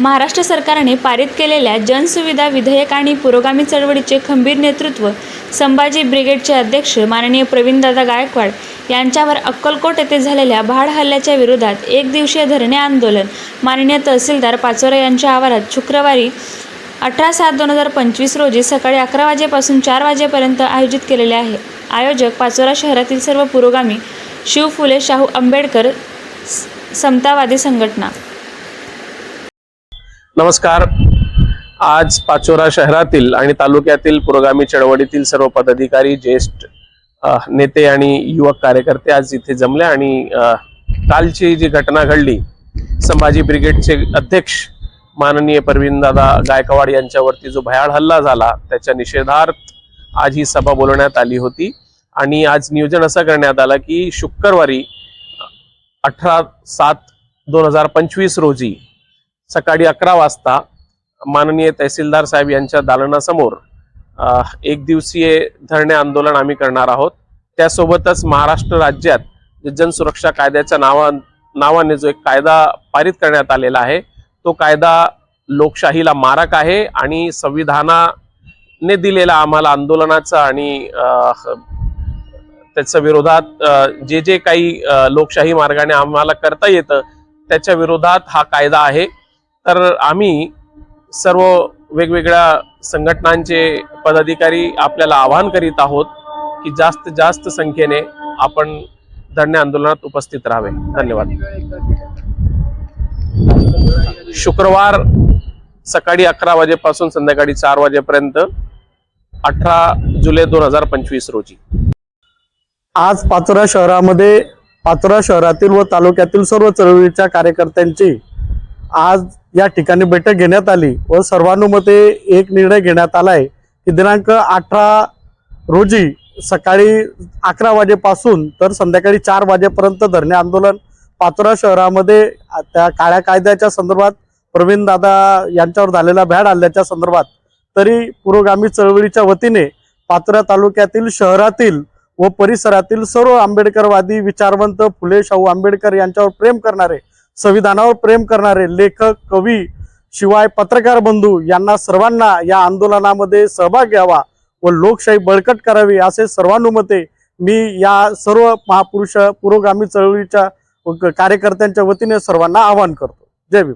महाराष्ट्र सरकारने पारित केलेल्या जनसुविधा विधेयक आणि पुरोगामी चळवळीचे खंबीर नेतृत्व संभाजी ब्रिगेडचे अध्यक्ष माननीय प्रवीणदादा गायकवाड यांच्यावर अक्कलकोट येथे झालेल्या भाड हल्ल्याच्या विरोधात एक दिवसीय धरणे आंदोलन माननीय तहसीलदार पाचोरा यांच्या आवारात शुक्रवारी अठरा सात दोन हजार पंचवीस रोजी सकाळी अकरा वाजेपासून चार वाजेपर्यंत आयोजित केलेले आहे. आयोजक पाचोरा शहरातील सर्व पुरोगामी शिव फुले शाहू आंबेडकर स- समतावादी संघटना नमस्कार. आज पाचोरा शहरातील आणि तालुक्यातील पुरोगामी चळवळीतील सर्व पदाधिकारी ज्येष्ठ नेते आणि युवक कार्यकर्ते आज इथे जमले आणि कालची जी घटना घडली संभाजी ब्रिगेडचे अध्यक्ष माननीय परवीनदादा गायकवाड यांच्यावरती जो भयाळ हल्ला झाला त्याच्या निषेधार्थ आज ही सभा बोलवण्यात आली होती. आणि आज नियोजन असं करण्यात आलं की शुक्रवारी अठरा सात दोन हजार पंचवीस रोजी सकाळी अकरा वाजता माननीय तहसीलदार साहेब यांच्या दालनासमोर एक दिवसीय धरणे आंदोलन आम्ही करणार आहोत. त्यासोबतच महाराष्ट्र राज्यात जे जनसुरक्षा कायद्याच्या नावा नावाने जो एक कायदा पारित करण्यात आलेला आहे तो कायदा लोकशाहीला मारक आहे आणि संविधानाने दिलेला आम्हाला आंदोलनाचा आणि त्याच्या विरोधात जे जे काही लोकशाही मार्गाने आम्हाला करता येतं त्याच्या विरोधात हा कायदा आहे. तर आम्ही सर्व वेगवेगळ्या संघटनांचे पदाधिकारी आपल्याला आवाहन करीत आहोत की जास्त जास्त संख्येने आपण धरणे आंदोलनात उपस्थित राहावे. धन्यवाद. शुक्रवार सकाळी अकरा वाजेपासून संध्याकाळी चार वाजेपर्यंत अठरा जुलै दोन हजार पंचवीस रोजी. आज पाचोरा शहरामध्ये पाचोरा शहरातील व तालुक्यातील सर्व चळवळीच्या कार्यकर्त्यांची आज या ठिकाणी बैठक घेण्यात आली व सर्वानुमते एक निर्णय घेण्यात आला आहे की दिनांक अठरा रोजी सकाळी अकरा वाजेपासून तर संध्याकाळी चार वाजेपर्यंत धरणे आंदोलन पाचोरा शहरामध्ये त्या काळ्या कायद्याच्या संदर्भात प्रवीण दादा यांच्यावर झालेला भ्याड हल्ल्याच्या संदर्भात तरी पुरोगामी चळवळीच्या वतीने पाचोरा तालुक्यातील शहरातील व परिसरातील सर्व आंबेडकरवादी विचारवंत फुले शाहू आंबेडकर यांच्यावर प्रेम करणारे संविधानावर प्रेम करणारे लेखक कवी शिवाय पत्रकार बंधू यांना सर्वांना या आंदोलनामध्ये सहभाग घ्यावा व लोकशाही बळकट करावी असे सर्वानुमते मी या सर्व महापुरुष पुरोगामी चळवळीच्या कार्यकर्त्यांच्या वतीने सर्वांना आवाहन करतो. जय भीम.